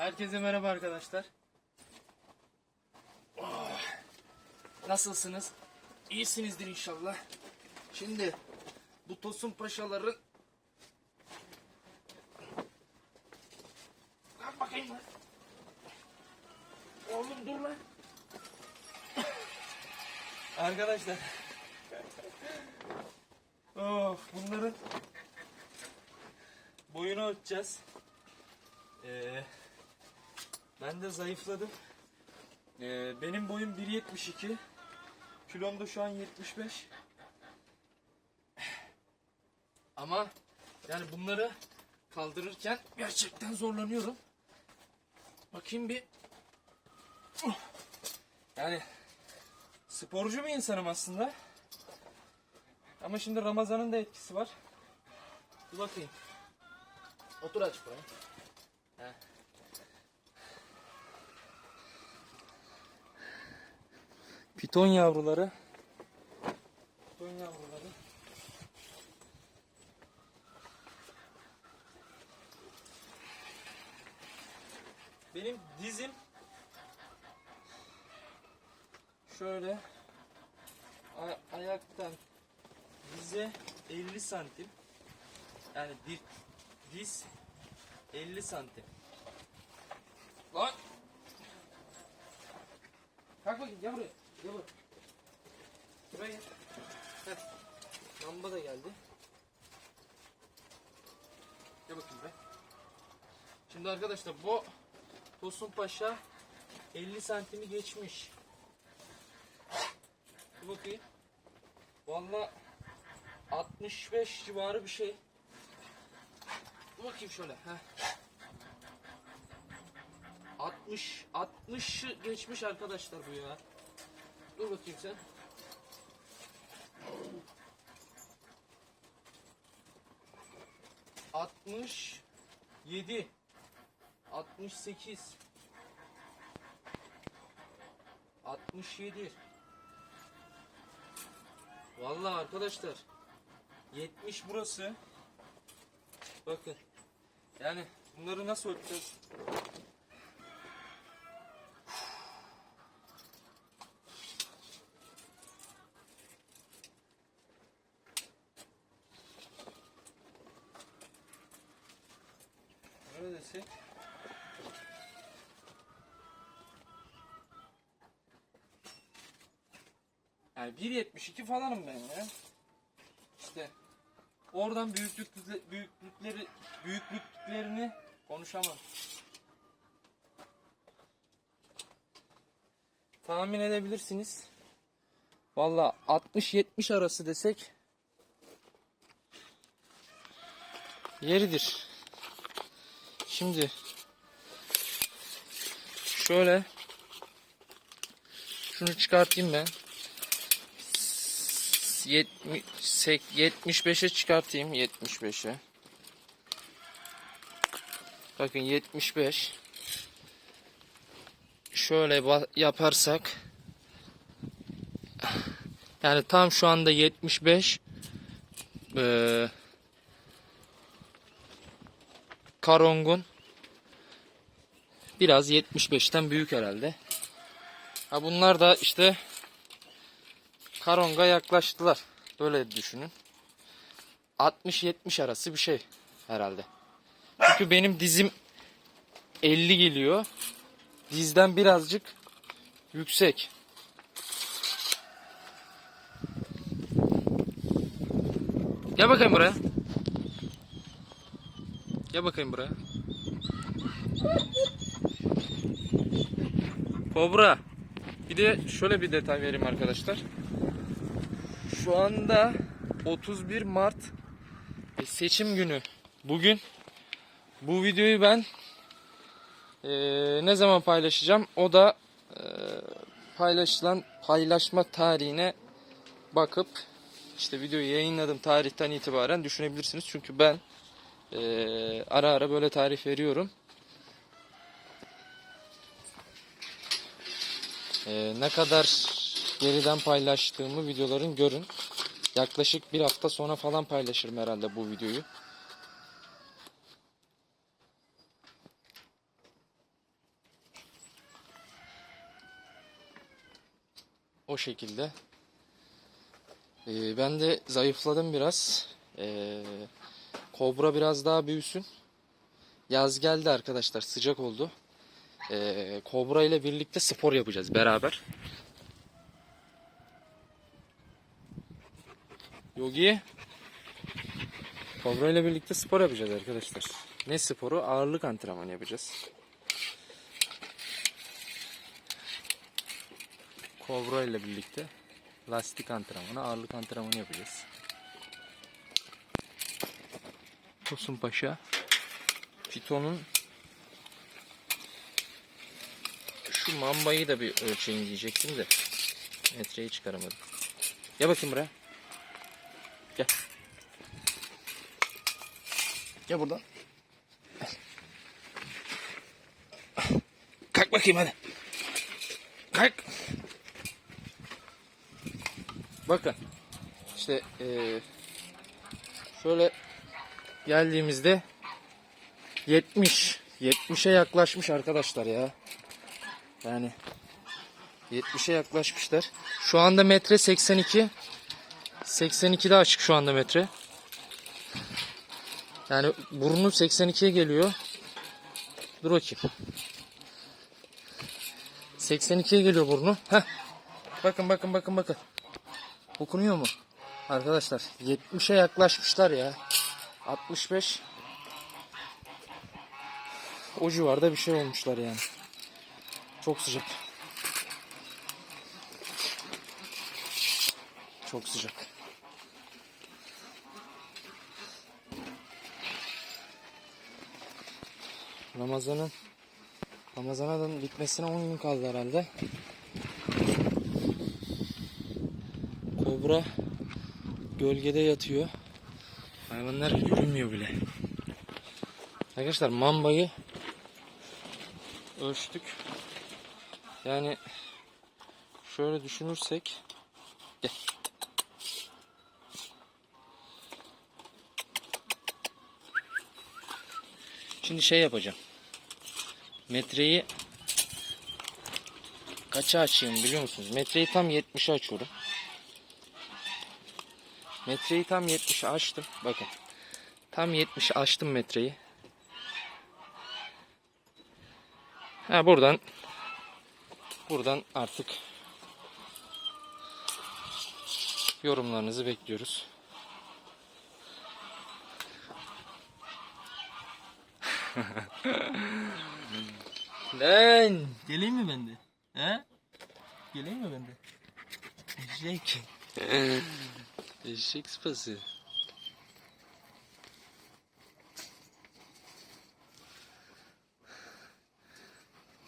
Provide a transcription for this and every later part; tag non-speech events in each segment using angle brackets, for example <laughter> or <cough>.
Herkese merhaba arkadaşlar. Oh, Nasılsınız? İyisinizdir inşallah. Şimdi bu Tosun Paşaların Lan bakayım lan. Oğlum dur lan. Arkadaşlar. oh, bunların boyunu ölçeceğiz. Ee, ben de zayıfladım. Ee, benim boyum 1.72. Kilom da şu an 75. Ama yani bunları kaldırırken gerçekten zorlanıyorum. Bakayım bir. Yani sporcu bir insanım aslında. Ama şimdi Ramazan'ın da etkisi var. Dur bakayım. Otur aç buraya. Piton yavruları. Piton yavruları. Benim dizim şöyle a- ayaktan dize 50 santim. Yani di- diz 50 santim. Lan! Kalk bakayım gel buraya. Gel buraya. Buraya. Heh. Lamba da geldi. Gel bakayım buraya. Şimdi arkadaşlar bu Tosun Paşa 50 santimi geçmiş. Bir bakayım. Valla 65 civarı bir şey. Dur bakayım şöyle. Heh. 60 60'ı geçmiş arkadaşlar bu ya. Dur bakayım sen. Altmış yedi, altmış sekiz, altmış yedi. Vallahi arkadaşlar, yetmiş burası. Bakın, yani bunları nasıl ölçeceğiz? Yani 1.72 falanım ben ya. İşte oradan büyüklük büyüklükleri büyüklüklerini konuşamam. Tahmin edebilirsiniz. Valla 60-70 arası desek yeridir. Şimdi şöyle şunu çıkartayım ben. 70 75'e çıkartayım 75'e. Bakın 75. Şöyle yaparsak yani tam şu anda 75 eee Karong'un biraz 75'ten büyük herhalde. Ha bunlar da işte Karong'a yaklaştılar. Böyle düşünün. 60-70 arası bir şey herhalde. Çünkü benim dizim 50 geliyor. Dizden birazcık yüksek. Gel bakayım buraya. Gel bakayım buraya. Kobra. Bir de şöyle bir detay vereyim arkadaşlar. Şu anda 31 Mart e, seçim günü. Bugün bu videoyu ben e, ne zaman paylaşacağım? O da e, paylaşılan paylaşma tarihine bakıp işte videoyu yayınladım tarihten itibaren düşünebilirsiniz. Çünkü ben ee, ara ara böyle tarif veriyorum. Ee, ne kadar geriden paylaştığımı videoların görün. Yaklaşık bir hafta sonra falan paylaşırım herhalde bu videoyu. O şekilde. Ee, ben de zayıfladım biraz. Ee, kobra biraz daha büyüsün. Yaz geldi arkadaşlar sıcak oldu. Ee, kobra ile birlikte spor yapacağız beraber. Yogi. Kobra ile birlikte spor yapacağız arkadaşlar. Ne sporu? Ağırlık antrenmanı yapacağız. Kobra ile birlikte lastik antrenmanı, ağırlık antrenmanı yapacağız. Tosun Paşa Piton'un şu mambayı da bir ölçeyim diyecektim de metreyi çıkaramadım. Gel bakayım buraya. Gel. Gel buradan. Kalk bakayım hadi. Kalk. Bakın. İşte eee, şöyle geldiğimizde 70 70'e yaklaşmış arkadaşlar ya. Yani 70'e yaklaşmışlar. Şu anda metre 82. 82'de açık şu anda metre. Yani burnu 82'ye geliyor. Dur bakayım. 82'ye geliyor burnu. Heh. Bakın bakın bakın bakın. Okunuyor mu? Arkadaşlar 70'e yaklaşmışlar ya. 65 o civarda bir şey olmuşlar yani. Çok sıcak. Çok sıcak. Ramazan'ın Ramazan'ın bitmesine 10 gün kaldı herhalde. Kobra gölgede yatıyor. Hayvanlar yürümüyor bile. Arkadaşlar mambayı ölçtük. Yani şöyle düşünürsek gel. Şimdi şey yapacağım. Metreyi kaça açayım biliyor musunuz? Metreyi tam 70'e açıyorum. Metreyi tam 70'e açtım. Bakın. Tam 70 açtım metreyi. Ha buradan buradan artık yorumlarınızı bekliyoruz. <laughs> Lan geleyim mi ben de? He? Geleyim mi ben de? Eşek. Eşek sıpası.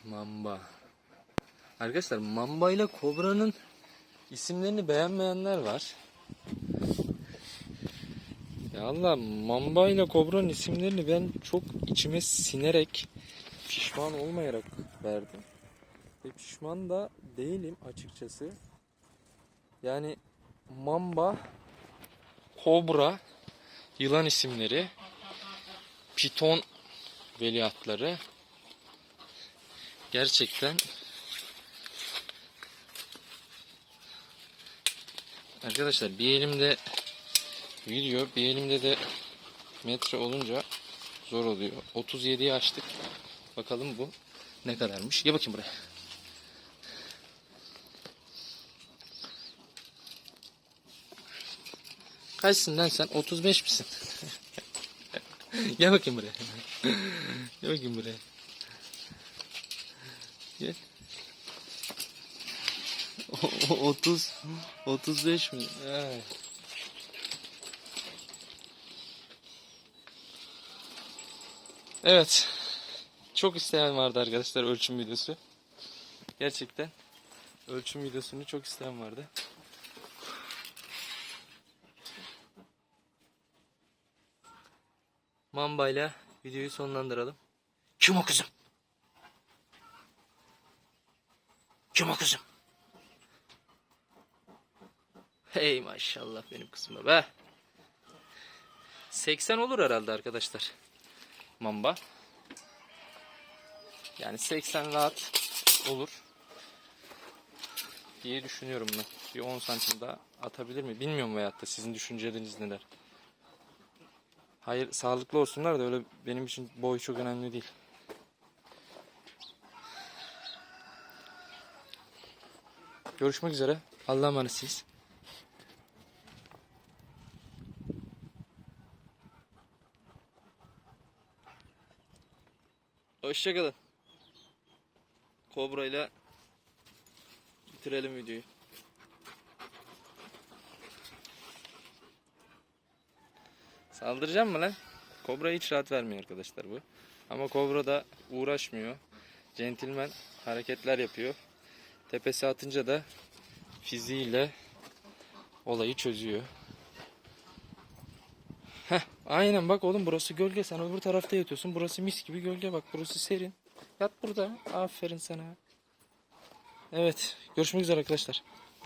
Mamba. Arkadaşlar Mamba ile Kobra'nın isimlerini beğenmeyenler var. Ya Allah Mamba ile Kobra'nın isimlerini ben çok içime sinerek pişman olmayarak verdim. Ve pişman da değilim açıkçası. Yani Mamba, Kobra, yılan isimleri, Piton veliahtları gerçekten Arkadaşlar bir elimde video bir elimde de metre olunca zor oluyor. 37'yi açtık. Bakalım bu ne kadarmış. Gel bakayım buraya. Kaçsın lan sen? 35 misin? <laughs> Gel bakayım buraya. Gel bakayım buraya. Gel. O- o- 30 35 mi? Ay. Evet. Çok isteyen vardı arkadaşlar ölçüm videosu. Gerçekten ölçüm videosunu çok isteyen vardı. Mambayla videoyu sonlandıralım. Kim o kızım? Kim o kızım? Hey maşallah benim kızıma be. 80 olur herhalde arkadaşlar. Mamba. Yani 80 rahat olur. diye düşünüyorum ben. Bir 10 santim daha atabilir mi? Bilmiyorum veyahut da sizin düşünceleriniz neler. Hayır sağlıklı olsunlar da öyle benim için boy çok önemli değil. Görüşmek üzere. Allah'a emanetsiniz. Hoşçakalın. Kobra ile bitirelim videoyu. Saldıracağım mı lan? Kobra hiç rahat vermiyor arkadaşlar bu. Ama Kobra da uğraşmıyor. Centilmen hareketler yapıyor. Tepesi atınca da fiziğiyle olayı çözüyor. Heh, aynen bak oğlum burası gölge. Sen öbür tarafta yatıyorsun. Burası mis gibi gölge bak. Burası serin. Yat burada. Aferin sana. Evet. Görüşmek üzere arkadaşlar.